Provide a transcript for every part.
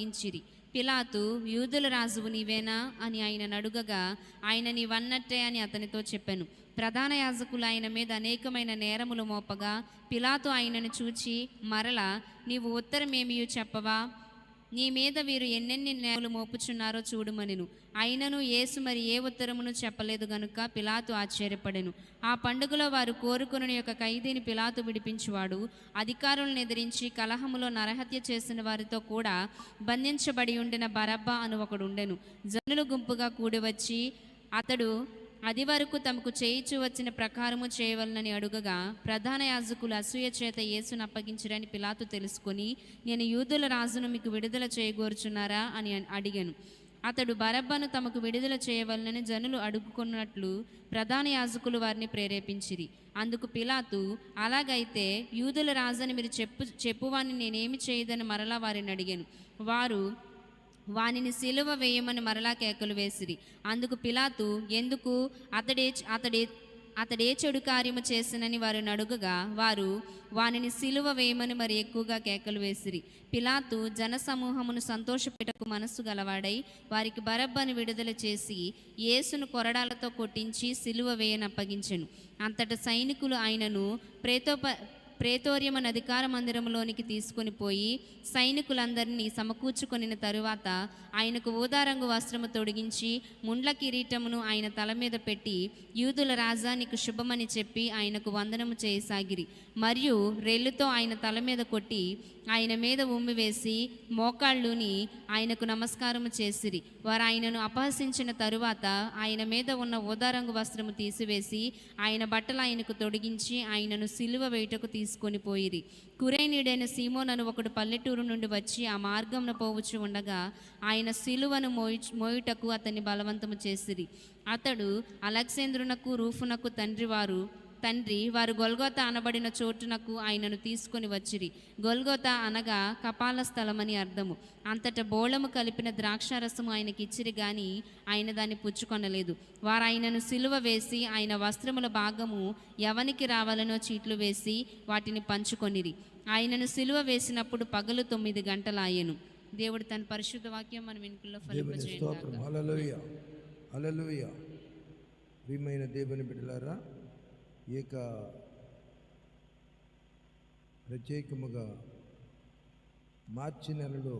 అప్పగించిరి పిలాతు యూదుల రాజువు నీవేనా? అని ఆయన అడుగగా ఆయన నీవన్నట్టే అని అతనితో చెప్పాను. ప్రధాన యాజకులు ఆయన మీద అనేకమైన నేరములు మోపగా పిలాతు ఆయనను చూచి మరలా నీవు ఉత్తరమేమియు చెప్పవా? నీ మీద వీరు ఎన్నెన్ని నేలు మోపుచున్నారో చూడుమనెను. అయినను యేసు మరి ఏ ఉత్తరమును చెప్పలేదు గనుక పిలాతు ఆశ్చర్యపడెను. ఆ పండుగలో వారు కోరుకుని యొక్క ఖైదీని పిలాతు విడిపించువాడు. అధికారులను ఎదిరించి కలహములో నరహత్య చేసిన వారితో కూడా బంధించబడి ఉండిన బరబ్బా అను ఒకడు ఉండెను జనులు గుంపుగా కూడి వచ్చి అతడు అది వరకు తమకు చేయిచు వచ్చిన ప్రకారము చేయవలనని అడుగగా ప్రధాన యాజకులు అసూయ చేత యేసును అప్పగించరని పిలాతు తెలుసుకొని నేను యూదుల రాజును మీకు విడుదల చేయగోరుచున్నారా? అని అడిగాను. అతడు బరబ్బను తమకు విడుదల చేయవలనని జనులు అడుగుకున్నట్లు ప్రధాన యాజకులు వారిని ప్రేరేపించిరి. అందుకు పిలాతు అలాగైతే యూదుల రాజని మీరు చెప్పు చెప్పువాని నేనేమి చేయదని? మరలా వారిని అడిగాను. వారు వానిని సిలువ వేయమని మరలా కేకలు వేసిరి. అందుకు పిలాతు ఎందుకు? అతడే అతడే అతడే చెడు కార్యము చేసినని వారు నడుగగా వారు వానిని సిలువ వేయమని మరి ఎక్కువగా కేకలు వేసిరి. పిలాతు జనసమూహమును సంతోషపెట్టకు మనస్సు గలవాడై వారికి బరబ్బను విడుదల చేసి యేసును కొరడాలతో కొట్టించి సిలువ వేయనప్పగించెను. అంతట సైనికులు ఆయనను ప్రేతోప ప్రేతోర్యమన అధికార మందిరంలోనికి తీసుకుని పోయి సైనికులందరినీ సమకూర్చుకొనిన తరువాత ఆయనకు ఊదారంగు వస్త్రము తొడిగించి ముండ్ల కిరీటమును ఆయన తల మీద పెట్టి యూదుల రాజా నీకు శుభమని చెప్పి ఆయనకు వందనము చేయసాగిరి మరియు రెల్లుతో ఆయన తల మీద కొట్టి ఆయన మీద ఉమ్మి వేసి మోకాళ్ళుని ఆయనకు నమస్కారము చేసిరి. వారు ఆయనను అపహసించిన తరువాత ఆయన మీద ఉన్న ఊదారంగు వస్త్రము తీసివేసి ఆయన బట్టలు ఆయనకు తొడిగించి ఆయనను సిలువ వేయుటకు తీసుకొని పోయిరి. కురేనీడైన సీమోనను ఒకడు పల్లెటూరు నుండి వచ్చి ఆ మార్గంను పోవచ్చు ఉండగా ఆయన సిలువను మోయి మోయుటకు అతన్ని బలవంతము చేసిరి. అతడు అలెక్సేంద్రునకు రూఫునకు తండ్రి వారు తండ్రి వారు గొల్గోత అనబడిన చోటునకు ఆయనను తీసుకొని వచ్చిరి. గొల్గోత అనగా కపాల స్థలమని అర్థము. అంతట బోళము కలిపిన ద్రాక్షారసము ఆయనకి ఇచ్చిరి గాని ఆయన దాన్ని పుచ్చుకొనలేదు. వారు ఆయనను సిలువ వేసి ఆయన వస్త్రముల భాగము ఎవనికి రావాలనో చీట్లు వేసి వాటిని పంచుకొనిరి. ఆయనను సిలువ వేసినప్పుడు పగలు తొమ్మిది గంటలాయెను. దేవుడు తన పరిశుద్ధ వాక్యం మన వెనుకల్లో ప్రియమైన దేవుని బిడ్డలారా ఏక ప్రత్యేకముగా మార్చి నెలలో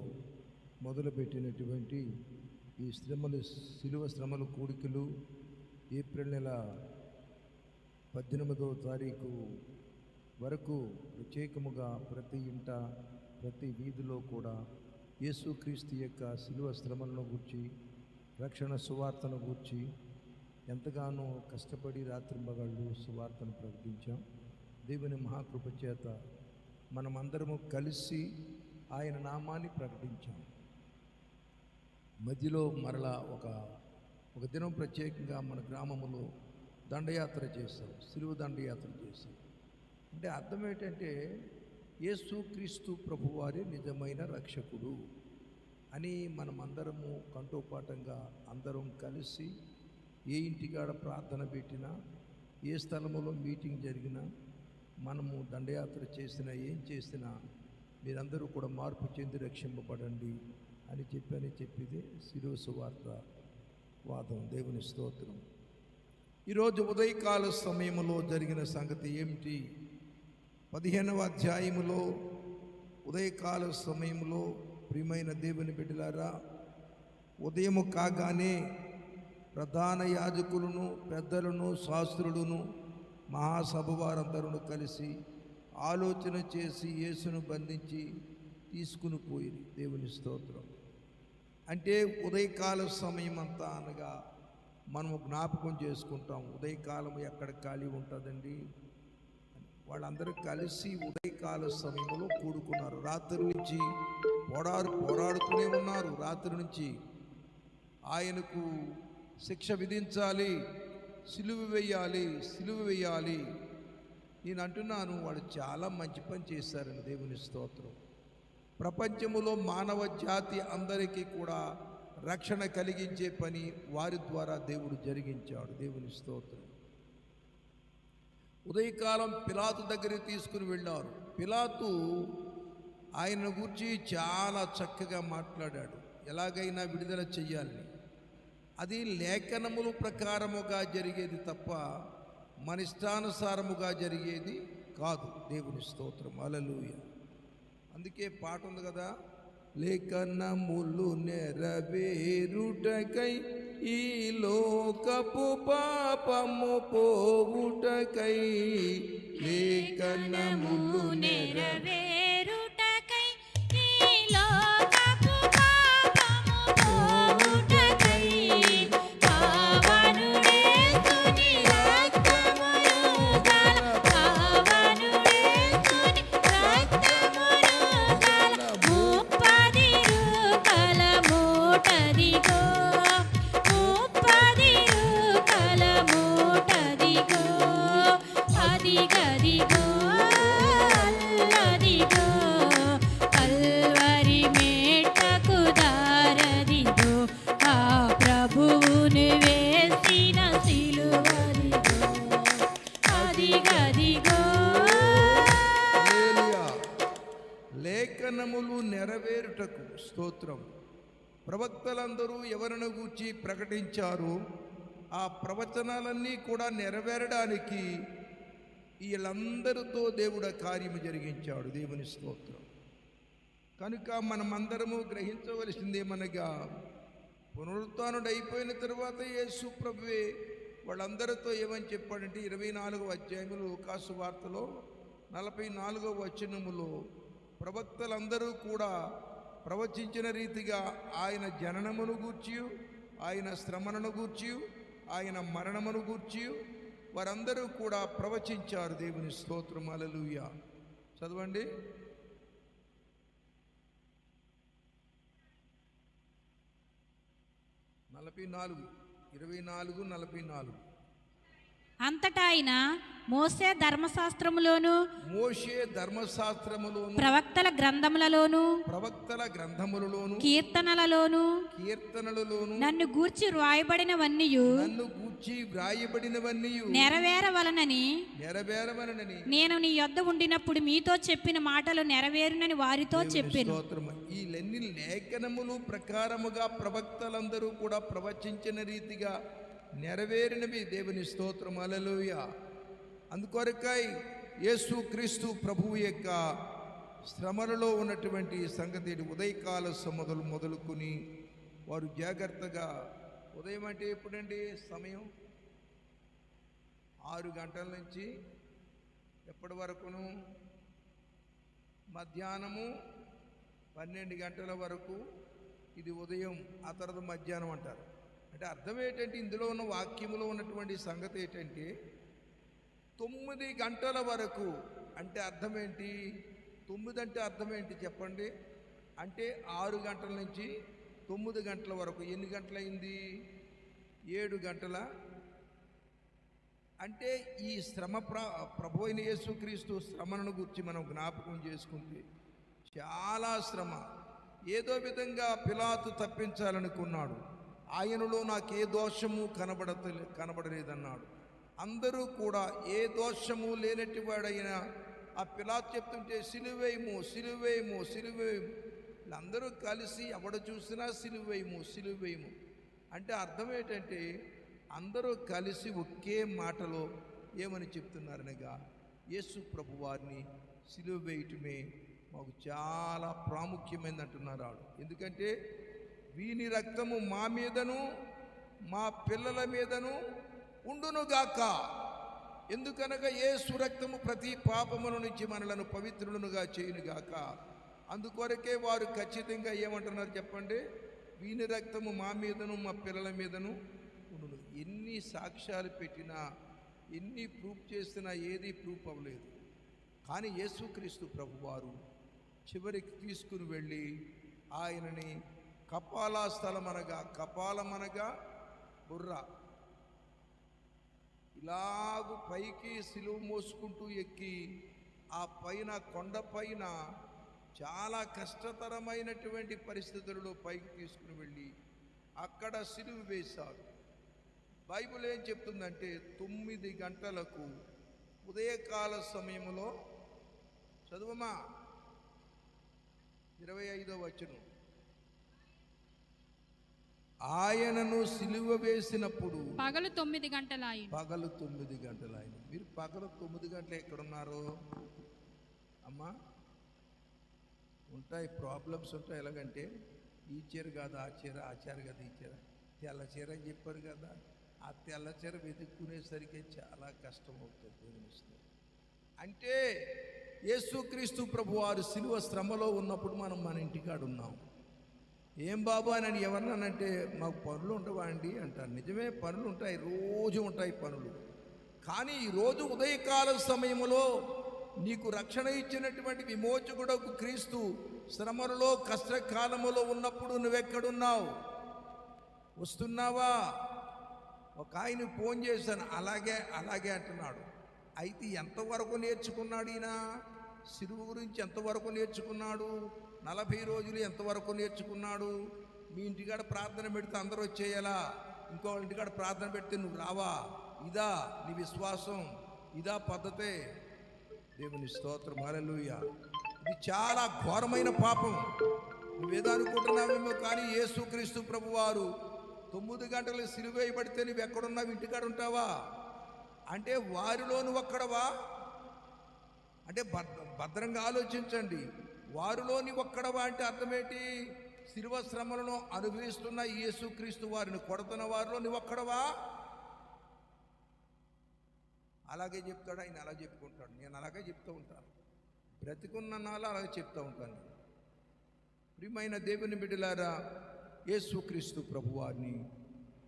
మొదలుపెట్టినటువంటి ఈ శ్రమలు శిలువ శ్రమల కూడికలు ఏప్రిల్ నెల పద్దెనిమిదవ తారీఖు వరకు ప్రత్యేకముగా ప్రతి ఇంట ప్రతి వీధిలో కూడా యేసుక్రీస్తు యొక్క శిలువ శ్రమలను గూర్చి రక్షణ సువార్తను గూర్చి ఎంతగానో కష్టపడి రాత్రింబగళ్ళు సువార్తను ప్రకటించాం. దేవుని మహాకృప చేత మనమందరము కలిసి ఆయన నామాన్ని ప్రకటించాం. మధ్యలో మరలా ఒక ఒక దినం ప్రత్యేకంగా మన గ్రామములో దండయాత్ర చేశాం. సిలువ దండయాత్ర చేశాం. అంటే అర్థం ఏంటంటే యేసు క్రీస్తు ప్రభువారి నిజమైన రక్షకుడు అని మనమందరము కంటోపాఠంగా అందరం కలిసి ఏ ఇంటికాడ ప్రార్థన పెట్టినా ఏ స్థలములో మీటింగ్ జరిగినా మనము దండయాత్ర చేసినా ఏం చేసినా మీరందరూ కూడా మార్పు చెంది రక్షింపబడండి అని చెప్పని చెప్పిదే శిరోసు వార్త వాదం. దేవుని స్తోత్రం. ఈరోజు ఉదయకాల సమయంలో జరిగిన సంగతి ఏమిటి? పదిహేనవ అధ్యాయములో ఉదయకాల సమయంలో ప్రియమైన దేవుని బిడ్డలారా ఉదయము కాగానే ప్రధాన యాజకులను పెద్దలను శాస్త్రులను మహాసభ వారందరూ కలిసి ఆలోచన చేసి యేసును బంధించి తీసుకుని పోయి దేవుని స్తోత్రం. అంటే ఉదయకాల సమయం అంతా అనగా మనము జ్ఞాపకం చేసుకుంటాం ఉదయకాలం ఎక్కడ ఖాళీ ఉంటుందండి? వాళ్ళందరూ కలిసి ఉదయకాల సమయంలో కూడుకున్నారు. రాత్రి నుంచి పోరాడు పోరాడుతూనే ఉన్నారు. రాత్రి నుంచి ఆయనకు శిక్ష విధించాలి సిలువ వేయాలి సిలువ వేయాలి. నేను అంటున్నాను వాడు చాలా మంచి పని చేశారని దేవుని స్తోత్రం. ప్రపంచములో మానవ జాతి అందరికీ కూడా రక్షణ కలిగించే పని వారి ద్వారా దేవుడు జరిగించాడు దేవుని స్తోత్రం. ఉదయకాలం పిలాతు దగ్గరికి తీసుకుని వెళ్ళారు. పిలాతు ఆయన గురించి చాలా చక్కగా మాట్లాడాడు. ఎలాగైనా విడుదల చెయ్యాలని. అది లేఖనముల ప్రకారముగా జరిగేది తప్ప మన ఇష్టానుసారముగా జరిగేది కాదు. దేవుని స్తోత్రం. అలలుయ అందుకే పాట ఉంది కదా లేఖనములు నెరవేరుటకై ఈ లోకపు పాపము పోవుటకై లేఖనములు నెరవే ప్రవక్తలందరూ ఎవరిని గూర్చి ప్రకటించారు ఆ ప్రవచనాలన్నీ కూడా నెరవేరడానికి వీళ్ళందరితో దేవుడు కార్యము జరిగించాడు. దేవుని స్తోత్రం. కనుక మనమందరము గ్రహించవలసిందేమనగా పునరుత్డైపోయిన అయిపోయిన తర్వాత యేసు ప్రభువే వాళ్ళందరితో ఏమని చెప్పాడంటే ఇరవై నాలుగవ అధ్యాయములు కాసు వార్తలో నలభై నాలుగవ వచనములో ప్రవక్తలందరూ కూడా ప్రవచించిన రీతిగా ఆయన జననమును గూర్చి ఆయన శ్రమణను గూర్చి ఆయన మరణమును గూర్చి వారందరూ కూడా ప్రవచించారు దేవుని స్తోత్రం. అలలుయ చదవండి. నలభై నాలుగు ఇరవై నాలుగు నలభై నాలుగు. అంతటా ఆయన మోసే ధర్మశాస్త్రములోను మోషే ధర్మశాస్త్రములోను ప్రవక్తల గ్రంథములలోను ప్రవక్తల గ్రంథములలోను కీర్తనలలోను కీర్తనలలోను నన్ను గూర్చి వ్రాయబడినవన్నీయు నన్ను గూర్చి వ్రాయబడినవన్నీ నెరవేరవలనని నెరవేరవనని నేను నీ యొద్ద ఉండినప్పుడు మీతో చెప్పిన మాటలు నెరవేరునని వారితో చెప్పాను. స్తోత్రము. ఈ లేఖనములు ప్రకారముగా ప్రవక్తలందరూ కూడా ప్రవచించిన రీతిగా నెరవేరినవి దేవుని స్తోత్రం. అలలోయ అందుకొరకై యేసు క్రీస్తు ప్రభువు యొక్క శ్రమలలో ఉన్నటువంటి సంగతి ఉదయకాల మొదలు మొదలుకొని వారు జాగ్రత్తగా ఉదయం అంటే ఎప్పుడండి? సమయం ఆరు గంటల నుంచి ఎప్పటి వరకును? మధ్యాహ్నము పన్నెండు గంటల వరకు. ఇది ఉదయం ఆ తర్వాత మధ్యాహ్నం అంటారు. అంటే అర్థం ఏంటంటే ఇందులో ఉన్న వాక్యములో ఉన్నటువంటి సంగతి ఏంటంటే తొమ్మిది గంటల వరకు అంటే అర్థం ఏంటి? తొమ్మిది అంటే అర్థం ఏంటి చెప్పండి? అంటే ఆరు గంటల నుంచి తొమ్మిది గంటల వరకు. ఎన్ని గంటలైంది ఏడు గంటల. అంటే ఈ శ్రమ ప్ర ప్రభు అయిన యేసుక్రీస్తు శ్రమను గురించి మనం జ్ఞాపకం చేసుకుంటే చాలా శ్రమ. ఏదో విధంగా పిలాతు తప్పించాలనుకున్నాడు. ఆయనలో నాకు ఏ దోషము కనబడత కనబడలేదన్నాడు. అందరూ కూడా ఏ దోషము లేనట్టి వాడైనా ఆ పిలాతు చెప్తుంటే సిలువేయము సిలువేయము సిలువేయము వీళ్ళందరూ కలిసి ఎవడ చూసినా సిలువేయము సిలువేయము అంటే అర్థం ఏంటంటే అందరూ కలిసి ఒకే మాటలో ఏమని చెప్తున్నారనగా యేసు ప్రభు వారిని సిలువ వేయటమే మాకు చాలా ప్రాముఖ్యమైనది అంటున్నారు ఆడు. ఎందుకంటే వీని రక్తము మా మీదను మా పిల్లల మీదను ఉండునుగాక. ఎందుకనగా ఏ సురక్తము ప్రతి పాపముల నుంచి మనలను పవిత్రులనుగా చేయునుగాక. అందుకొరకే వారు ఖచ్చితంగా ఏమంటున్నారు చెప్పండి? వీని రక్తము మా మీదను మా పిల్లల మీదను ఉండును. ఎన్ని సాక్ష్యాలు పెట్టినా ఎన్ని ప్రూఫ్ చేసినా ఏది ప్రూఫ్ అవ్వలేదు. కానీ యేసుక్రీస్తు ప్రభువారు చివరికి తీసుకుని వెళ్ళి ఆయనని కపాలా స్థలం అనగా కపాలమనగా బుర్ర. ఇలాగు పైకి సిలువ మోసుకుంటూ ఎక్కి ఆ పైన కొండపైన చాలా కష్టతరమైనటువంటి పరిస్థితులలో పైకి తీసుకుని వెళ్ళి అక్కడ సిలువు వేశారు. బైబిల్ ఏం చెప్తుందంటే తొమ్మిది గంటలకు ఉదయకాల సమయంలో చదువమా ఇరవై ఐదో వచనం. ఆయనను సిలువ వేసినప్పుడు పగలు తొమ్మిది గంటలాయి పగలు తొమ్మిది గంటలు ఆయన మీరు పగలు తొమ్మిది గంటలు ఎక్కడున్నారు? అమ్మా ఉంటాయి ప్రాబ్లమ్స్ ఉంటాయి. ఎలాగంటే ఈ చీర కాదు ఆ చీర ఆ చీర కాదు ఈ చీర. తెల్ల చీర అని చెప్పారు కదా ఆ తెల్ల చీర వెతుక్కునేసరికి చాలా కష్టం అవుతుంది. అంటే యేసుక్రీస్తు ప్రభు వారు సిలువ శ్రమలో ఉన్నప్పుడు మనం మన ఇంటికాడ ఉన్నాం ఏం బాబు అని నేను ఎవరినానంటే మాకు పనులు ఉండవా అండి? అంటారు. నిజమే పనులు ఉంటాయి రోజు ఉంటాయి పనులు. కానీ ఈరోజు ఉదయకాల సమయంలో నీకు రక్షణ ఇచ్చినటువంటి విమోచకుడకు క్రీస్తు శ్రమలలో కష్టకాలములో ఉన్నప్పుడు నువ్వెక్కడున్నావు? వస్తున్నావా? ఒక ఆయన ఫోన్ చేశాను. అలాగే అలాగే అంటున్నాడు. అయితే ఎంతవరకు నేర్చుకున్నాడు ఈయన? సిరువు గురించి ఎంతవరకు నేర్చుకున్నాడు? నలభై రోజులు ఎంతవరకు నేర్చుకున్నాడు? మీ ఇంటికాడ ప్రార్థన పెడితే అందరూ వచ్చేయాలా? ఇంకో ఇంటికాడ ప్రార్థన పెడితే నువ్వు రావా? ఇదా నీ విశ్వాసం ఇదా పద్ధతే. దేవుని స్తోత్రం. హల్లెలూయా. ఇది చాలా ఘోరమైన పాపం. నువ్వేదో అనుకుంటున్నావేమో కానీ యేసుక్రీస్తు ప్రభువారు తొమ్మిది గంటలు సిరివేయబడితే నువ్వు ఎక్కడున్నావు ఇంటికాడ ఉంటావా? అంటే వారిలో నువ్వు ఒక్కడవా? అంటే భద్ర భద్రంగా ఆలోచించండి. వారిలోని ఒక్కడవా అంటే అర్థమేంటి? శిలువ శ్రమలను అనుభవిస్తున్న యేసుక్రీస్తు వారిని కొడుతున్న వారిలో ఒక్కడవా? అలాగే చెప్తాడు ఆయన అలా చెప్పుకుంటాడు. నేను అలాగే చెప్తూ ఉంటాను. బ్రతికున్న నాలో అలాగే చెప్తూ ఉంటాను ప్రియమైన దేవుని బిడ్డలారా యేసుక్రీస్తు ప్రభువారిని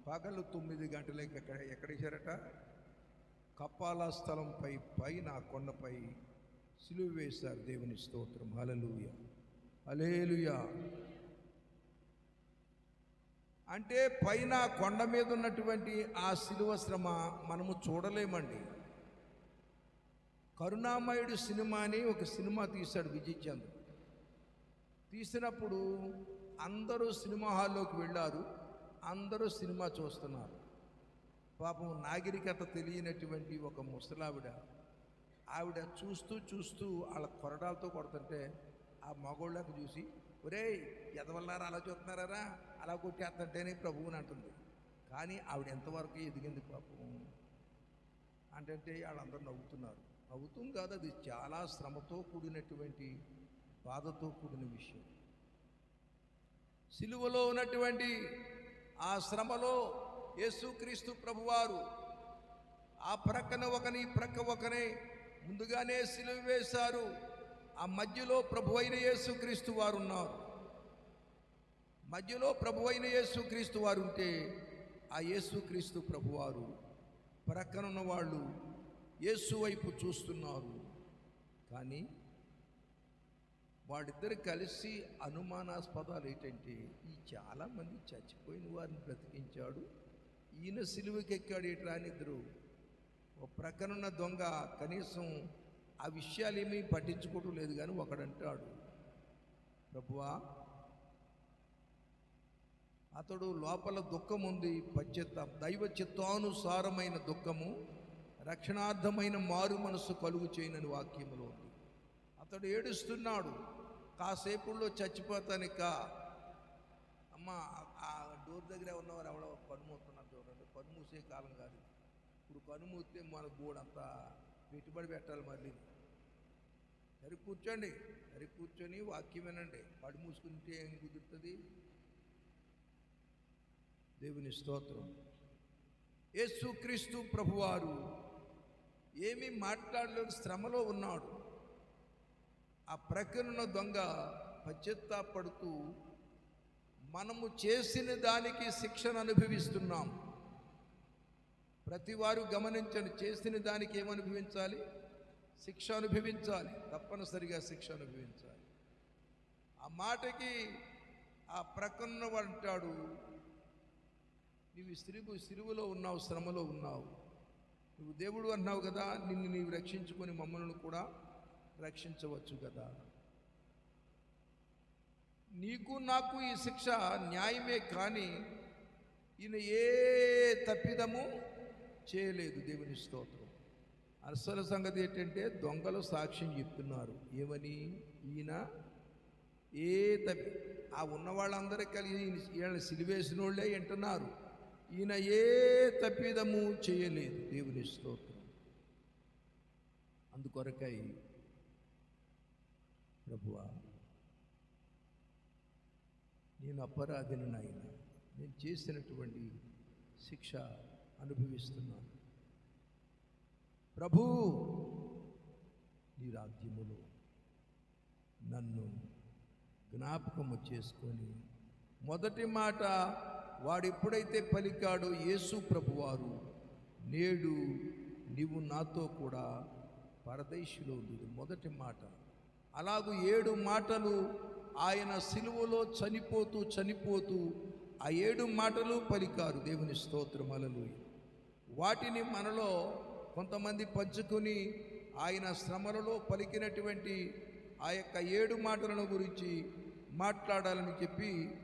పగలు తొమ్మిది గంటలకి ఎక్కడ ఎక్కడేశారట కపాల స్థలంపై పైన కొండపై సిలువ వేశారు దేవుని స్తోత్రం. హలలుయ హలేలుయా అంటే పైన కొండ మీద ఉన్నటువంటి ఆ సిలువ శ్రమ మనము చూడలేమండి. కరుణామయుడు సినిమా అని ఒక సినిమా తీశాడు విజయ్ చంద్ర తీసినప్పుడు అందరూ సినిమా హాల్లోకి వెళ్ళారు. అందరూ సినిమా చూస్తున్నారు. పాపం నాగరికత తెలియనటువంటి ఒక ముసలావిడ ఆవిడ చూస్తూ చూస్తూ వాళ్ళ కొరడాలతో కొడుతుంటే ఆ మగోళ్ళకు చూసి ఒరేయ్ ఎదవల్లారా అలా చూస్తున్నారా అలా కొట్టేస్తుంటేనే ప్రభువుని అంటుంది. కానీ ఆవిడ ఎంతవరకు ఎదిగింది పాపం అంటే వాళ్ళందరూ నవ్వుతున్నారు. నవ్వుతుంది కాదు అది చాలా శ్రమతో కూడినటువంటి బాధతో కూడిన విషయం. సిలువలో ఉన్నటువంటి ఆ శ్రమలో యేసుక్రీస్తు ప్రభువారు ఆ ప్రక్కన ఒకని ప్రక్క ఒకనే ముందుగానే సిలువ వేశారు. ఆ మధ్యలో ప్రభు అయిన యేసుక్రీస్తు వారు ఉన్నారు మధ్యలో ప్రభు అయిన యేసుక్రీస్తు వారు ఉంటే ఆ యేసుక్రీస్తు ప్రభువారు ప్రక్కనున్న వాళ్ళు యేసు వైపు చూస్తున్నారు. కానీ వాళ్ళిద్దరు కలిసి అనుమానాస్పదాలు ఏంటంటే ఈ చాలామంది చచ్చిపోయిన వారిని బ్రతికించాడు. ఈయన సిలువకెక్కాడు ఏట్రా అని ఇద్దరు ఒక ప్రక్కనున్న దొంగ కనీసం ఆ విషయాలు ఏమీ పట్టించుకోవటం లేదు కానీ ఒకడంటాడు ప్రభువా అతడు లోపల దుఃఖం ఉంది పశ్చిత్త దైవ చిత్తానుసారమైన దుఃఖము రక్షణార్థమైన మారు మనస్సు కలుగు చేయనని వాక్యములో ఉంది. అతడు ఏడుస్తున్నాడు కాసేపుల్లో చచ్చిపోతానిక అమ్మ ఆ డోర్ దగ్గర ఉన్నవారు ఎవడో కన్ను చూడండి కన్ను మూసే కాలం కాదు ఇప్పుడు కనుమూస్తే మన గోడంతా పెట్టుబడి పెట్టాలి మళ్ళీ. సరి కూర్చోండి. సరి కూర్చొని వాక్యం వినండి. పడి మూసుకుంటే ఏం కుదురుతుంది? దేవుని స్తోత్రం. యేసుక్రీస్తు ప్రభువారు ఏమీ మాట్లాడలేని శ్రమలో ఉన్నాడు. ఆ ప్రక్కనున్న దొంగ పశ్చత్తాపడుతూ మనము చేసిన దానికి శిక్షను అనుభవిస్తున్నాం. ప్రతివారు గమనించండి చేసిన దానికి ఏమనుభవించాలి? శిక్ష అనుభవించాలి. తప్పనిసరిగా శిక్ష అనుభవించాలి. ఆ మాటకి ఆ ప్రకన్న అంటాడు నీవు సిరువు సిరువులో ఉన్నావు శ్రమలో ఉన్నావు. నువ్వు దేవుడు అన్నావు కదా నిన్ను నీవు రక్షించుకొని మమ్మల్ని కూడా రక్షించవచ్చు కదా. నీకు నాకు ఈ శిక్ష న్యాయమే కానీ ఈయన ఏ తప్పిదము చేయలేదు దేవుని స్తోత్రం. అసలు సంగతి ఏంటంటే దొంగలు సాక్ష్యం చెప్తున్నారు. ఏమని? ఈయన ఏ తప్పి ఆ ఉన్న వాళ్ళందరూ కలిగి వీళ్ళని సిలివేసిన వాళ్ళే వింటున్నారు ఈయన ఏ తప్పిదము చేయలేదు దేవుని స్తోత్రం. అందుకొరకై ప్రభువా నేను అపరాధిని నాయన. నేను చేసినటువంటి శిక్ష అనుభవిస్తున్నాను. ప్రభు నీ రాజ్యములో నన్ను జ్ఞాపకము చేసుకొని మొదటి మాట వాడెప్పుడైతే పలికాడో యేసు ప్రభువారు నేడు నీవు నాతో కూడా పరదేశిలో ఉంది మొదటి మాట. అలాగూ ఏడు మాటలు ఆయన సిలువలో చనిపోతూ చనిపోతూ ఆ ఏడు మాటలు పలికారు దేవుని స్తోత్రమలలు వాటిని మనలో కొంతమంది పంచుకుని ఆయన శ్రమలలో పలికినటువంటి ఆ యొక్క ఏడు మాటలను గురించి మాట్లాడాలని చెప్పి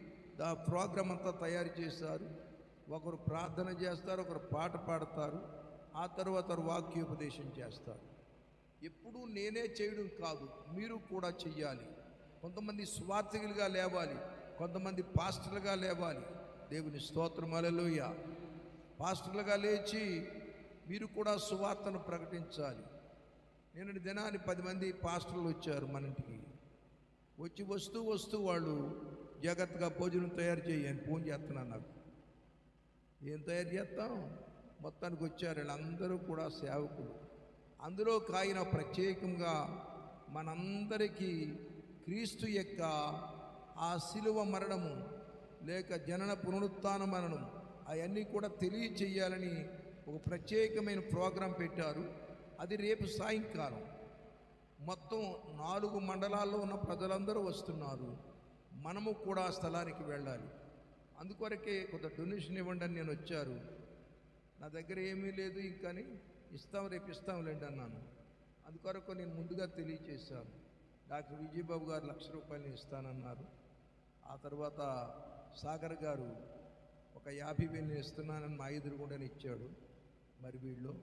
ఆ ప్రోగ్రాం అంతా తయారు చేశారు. ఒకరు ప్రార్థన చేస్తారు ఒకరు పాట పాడతారు ఆ తర్వాత వాక్యోపదేశం చేస్తారు. ఎప్పుడూ నేనే చేయడం కాదు మీరు కూడా చెయ్యాలి. కొంతమంది స్వార్థికులుగా లేవాలి కొంతమంది పాస్టర్లుగా లేవాలి. దేవుని స్తోత్రం పాస్టర్లుగా లేచి మీరు కూడా సువార్తను ప్రకటించాలి. నేను దినాన్ని పది మంది పాస్టర్లు వచ్చారు మన ఇంటికి. వచ్చి వస్తూ వస్తూ వాళ్ళు జాగ్రత్తగా భోజనం తయారు చేయని ఫోన్ చేస్తున్నాను నాకు. ఏం తయారు చేస్తాం? మొత్తానికి వచ్చారు వీళ్ళందరూ కూడా సేవకులు. అందులో కాయన ప్రత్యేకంగా మనందరికీ క్రీస్తు యొక్క ఆ శిలువ మరణము లేక జనన పునరుత్థాన మరణం అవన్నీ కూడా తెలియచేయాలని ఒక ప్రత్యేకమైన ప్రోగ్రాం పెట్టారు. అది రేపు సాయంకాలం. మొత్తం నాలుగు మండలాల్లో ఉన్న ప్రజలందరూ వస్తున్నారు. మనము కూడా ఆ స్థలానికి వెళ్ళాలి. అందుకొరకే కొంత డొనేషన్ ఇవ్వండి అని నేను వచ్చారు. నా దగ్గర ఏమీ లేదు ఇంకని ఇస్తాం రేపు ఇస్తాంలేండి అన్నాను. అందుకొరకు నేను ముందుగా తెలియచేశాను డాక్టర్ విజయబాబు గారు లక్ష రూపాయలు ఇస్తానన్నారు. ఆ తర్వాత సాగర్ గారు ఒక యాభై వేలు ఇస్తున్నానని మా ఎదురుగుండా ఇచ్చాడు. మరి వీళ్ళు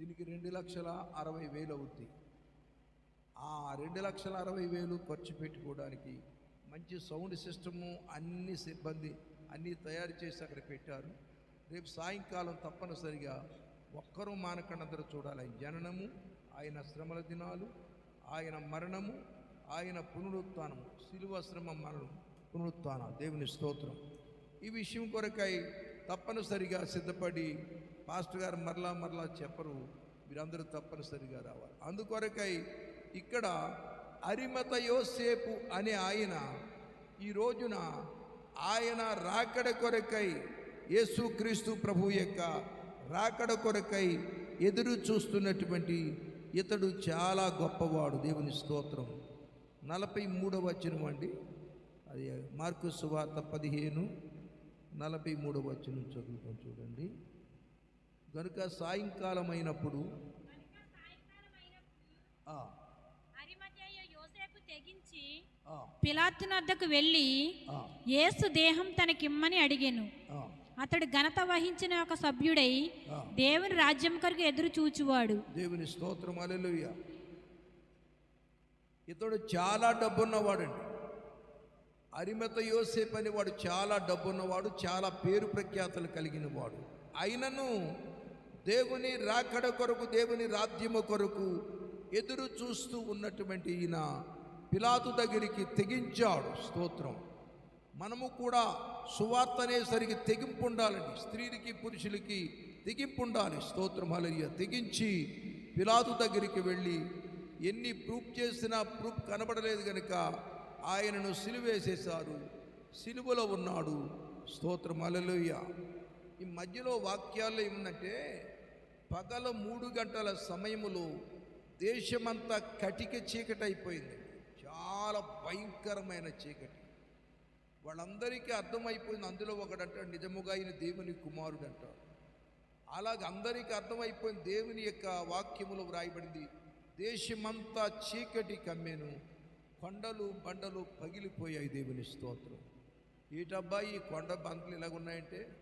దీనికి రెండు లక్షల అరవై వేలు అవుద్ది. ఆ రెండు లక్షల అరవై వేలు ఖర్చు పెట్టుకోవడానికి మంచి సౌండ్ సిస్టము అన్ని సిబ్బంది అన్నీ తయారు చేసి అక్కడ పెట్టారు. రేపు సాయంకాలం తప్పనిసరిగా ఒక్కరూ మానకుండా చూడాలి. ఆయన జననము ఆయన శ్రమల దినాలు ఆయన మరణము ఆయన పునరుత్థానము శిలువ శ్రమ మరణం పునరుత్నం దేవుని స్తోత్రం. ఈ విషయం కొరకై తప్పనిసరిగా సిద్ధపడి పాస్టర్ గారు మరలా మరలా చెప్పరు. మీరందరూ తప్పనిసరిగా రావాలి. అందుకొరకై ఇక్కడ అరిమత యోసేపు అనే ఆయన ఈ రోజున ఆయన రాకడ కొరకై యేసుక్రీస్తు ప్రభు యొక్క రాకడ కొరకై ఎదురు చూస్తున్నటువంటి ఇతడు చాలా గొప్పవాడు. దేవుని స్తోత్రం. నలభై మూడవ వచనం అండి అది మార్కు సువార్త పదిహేను. నలభై మూడవ వచనం చదువుతాం చూడండి. కనుక సాయంకాలం అయినప్పుడు పిలాతు వద్దకు వెళ్ళి యేసు దేహం తనకిమ్మని అడిగాను. అతడు ఘనత వహించిన ఒక సభ్యుడై. దేవుని రాజ్యం కొరకు ఎదురు చూచువాడు. దేవుని స్తోత్రం అలెలుయ ఇతడు చాలా డబ్బున్నవాడండి. అరిమత యోసేపు అనేవాడు చాలా డబ్బున్నవాడు చాలా పేరు ప్రఖ్యాతలు కలిగిన వాడు అయినను దేవుని రాకడ కొరకు దేవుని రాజ్యము కొరకు ఎదురు చూస్తూ ఉన్నటువంటి ఈయన పిలాతు దగ్గరికి తెగించాడు స్తోత్రం. మనము కూడా సువార్త అనేసరికి తెగింపు ఉండాలండి. స్త్రీలకి పురుషులకి తెగింపు ఉండాలి. స్తోత్రం అలయ్య తెగించి పిలాతు దగ్గరికి వెళ్ళి ఎన్ని ప్రూఫ్ చేసినా ప్రూఫ్ కనబడలేదు కనుక ఆయనను సిలువేసేశారు. సిలువలో ఉన్నాడు. స్తోత్రం. అలలుయ్య ఈ మధ్యలో వాక్యాల్లో ఏముందంటే పగల మూడు గంటల సమయములో దేశమంతా కటిక చీకటి అయిపోయింది చాలా భయంకరమైన చీకటి. వాళ్ళందరికీ అర్థమైపోయింది. అందులో ఒకడంటాడు నిజముగా ఆయన దేవుని కుమారుడు అంటాడు అలాగ అందరికీ అర్థమైపోయింది. దేవుని యొక్క వాక్యములో వ్రాయబడింది దేశమంతా చీకటి కమ్మెను కొండలు బండలు పగిలిపోయాయి దేవుని స్తోత్రం. ఈటబ్బా ఈ కొండ బంతులు ఇలాగున్నాయంటే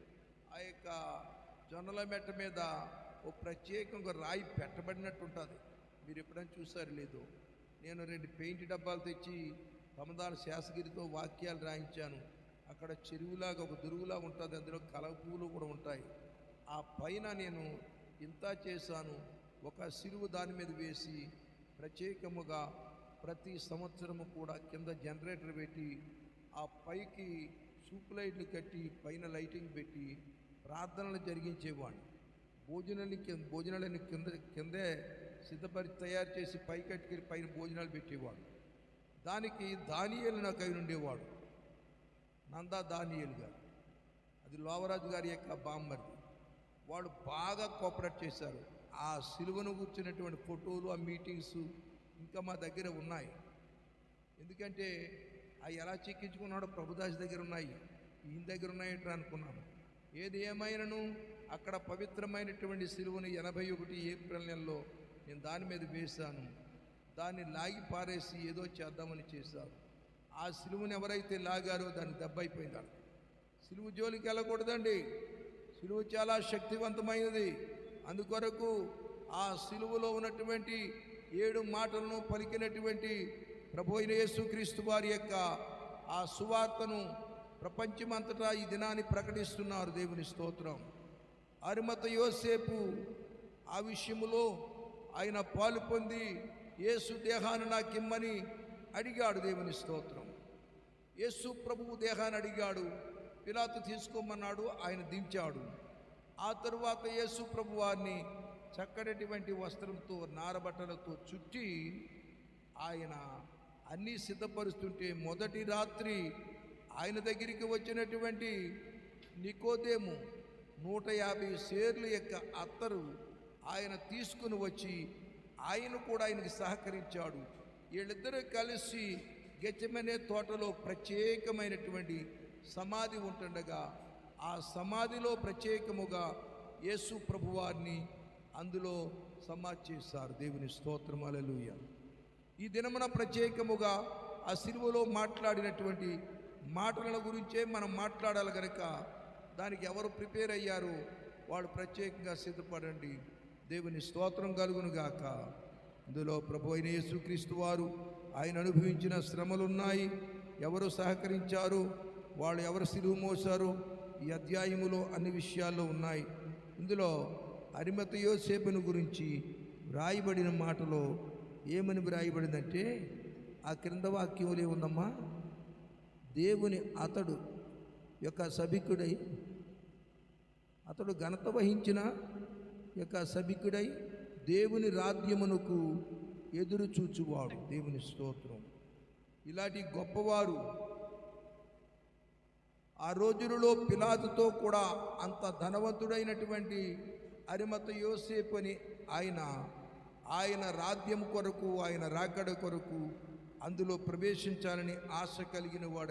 ఆ యొక్క జొన్నల మెట్ట మీద ఓ ప్రత్యేకంగా రాయి పెట్టబడినట్టు ఉంటుంది మీరు ఎప్పుడైనా చూసారు లేదు. నేను రెండు పెయింట్ డబ్బాలు తెచ్చి కమదాల శాసగిరితో వాక్యాలు రాయించాను. అక్కడ చెరువులాగా ఒక దురుగులా ఉంటుంది. అందులో కలపూలు కూడా ఉంటాయి. ఆ పైన నేను ఇంత చేశాను. ఒక సిరువు దాని మీద వేసి ప్రత్యేకముగా ప్రతి సంవత్సరము కూడా కింద జనరేటర్ పెట్టి ఆ పైకి సూప్ లైట్లు కట్టి పైన లైటింగ్ పెట్టి ప్రార్థనలు జరిగించేవాడిని. భోజనాన్ని కింద భోజనాలని కింద కిందే సిద్ధపరిచి తయారు చేసి పై కట్టుకెళ్ళి పైన భోజనాలు పెట్టేవాడు. దానికి దానియేలు నాకు అయిన ఉండేవాడు. నందా దానియేలు గారు. అది లోవరాజు గారి యొక్క బామ్మర్ది. వాళ్ళు బాగా కోఆపరేట్ చేశారు. ఆ సిలువను కూర్చున్నటువంటి ఫోటోలు ఆ మీటింగ్స్ ఇంకా మా దగ్గర ఉన్నాయి. ఎందుకంటే అవి ఎలా చెక్కించుకున్నాడో ప్రభుదాస్ దగ్గర ఉన్నాయి. ఈయన దగ్గర ఉన్నాయట అనుకున్నాను ఏది ఏమైనను అక్కడ పవిత్రమైనటువంటి సిలువను ఎనభై ఒకటి ఏప్రిల్ నెలలో నేను దాని మీద వేశాను. దాన్ని లాగి పారేసి ఏదో చేద్దామని చేశారు. ఆ సిలువను ఎవరైతే లాగారో దాన్ని దెబ్బైపోయింది సిలువు జోలికి వెళ్ళకూడదండి. సిలువు చాలా శక్తివంతమైనది. అందుకొరకు ఆ సిలువలో ఉన్నటువంటి ఏడు మాటలను పలికినటువంటి ప్రభు యేసుక్రీస్తు వారి యొక్క ఆ సువార్తను ప్రపంచమంతటా ఈ దినాన్ని ప్రకటిస్తున్నారు దేవుని స్తోత్రం. అరిమత యోసేపు ఆ విషయములో ఆయన పాలు పొంది యేసు దేహాన్ని నాకిమ్మని అడిగాడు దేవుని స్తోత్రం. యేసు ప్రభువు దేహాన్ని అడిగాడు పిలాతు తీసుకోమన్నాడు ఆయన దించాడు. ఆ తరువాత యేసు ప్రభు వారిని చక్కనటువంటి వస్త్రంతో నారబట్టలతో చుట్టి ఆయన అన్నీ సిద్ధపరుస్తుంటే మొదటి రాత్రి ఆయన దగ్గరికి వచ్చినటువంటి నికోదేము నూట యాభై షేర్ల యొక్క అత్తరు ఆయన తీసుకుని వచ్చి ఆయన కూడా ఆయనకి సహకరించాడు. వీళ్ళిద్దరూ కలిసి గెచ్చమనే తోటలో ప్రత్యేకమైనటువంటి సమాధి ఉంటుండగా ఆ సమాధిలో ప్రత్యేకముగా యేసు ప్రభువారిని అందులో సమాధి చేశారు. దేవుని స్తోత్రమాలూయ ఈ దినమున ప్రత్యేకముగా ఆ సిలువలో మాట్లాడినటువంటి మాటల గురించే మనం మాట్లాడాలి కనుక దానికి ఎవరు ప్రిపేర్ అయ్యారు? వాళ్ళు ప్రత్యేకంగా సిద్ధపడండి. దేవుని స్తోత్రం కలుగును గాక. ఇందులో ప్రభు అయిన యేసుక్రీస్తు వారు ఆయన అనుభవించిన శ్రమలున్నాయి. ఎవరు సహకరించారు? వాళ్ళు ఎవరు సిలువు మోసారు ఈ అధ్యాయములో అన్ని విషయాల్లో ఉన్నాయి. ఇందులో అరిమత యోసేపును గురించి వ్రాయబడిన మాటలో ఏమని వ్రాయబడిందంటే ఆ క్రింద వాక్యంలో ఉందమ్మా దేవుని అతడు యొక్క సభికుడై అతడు ఘనత వహించిన యొక్క సభికుడై దేవుని రాజ్యమునకు ఎదురు చూచువాడు. దేవుని స్తోత్రం. ఇలాంటి గొప్పవారు ఆ రోజులలో పిలాదుతో కూడా అంత ధనవంతుడైనటువంటి అరిమత యోసేపు అని ఆయన ఆయన రాజ్యం కొరకు ఆయన రాకడ కొరకు అందులో ప్రవేశించాలని ఆశ కలిగిన వాడు